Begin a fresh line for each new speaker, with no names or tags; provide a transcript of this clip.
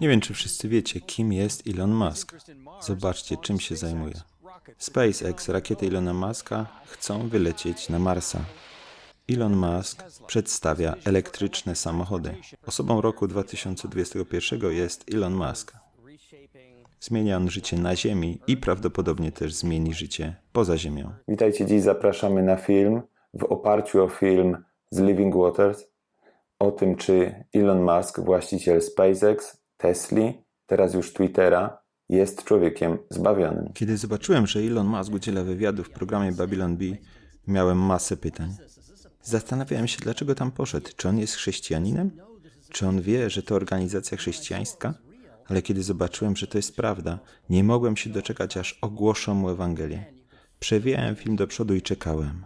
Nie wiem, czy wszyscy wiecie, kim jest Elon Musk. Zobaczcie, czym się zajmuje. SpaceX, rakiety Elona Muska, chcą wylecieć na Marsa. Elon Musk przedstawia elektryczne samochody. Osobą roku 2021 jest Elon Musk. Zmienia on życie na Ziemi i prawdopodobnie też zmieni życie poza Ziemią. Witajcie, dziś zapraszamy na film w oparciu o film z Living Waters o tym, czy Elon Musk, właściciel SpaceX, Tesli, teraz już Twittera, jest człowiekiem zbawionym. Kiedy zobaczyłem, że Elon Musk udziela wywiadu w programie Babylon Bee, miałem masę pytań. Zastanawiałem się, dlaczego tam poszedł. Czy on jest chrześcijaninem? Czy on wie, że to organizacja chrześcijańska? Ale kiedy zobaczyłem, że to jest prawda, nie mogłem się doczekać, aż ogłoszą mu Ewangelię. Przewijałem film do przodu i czekałem.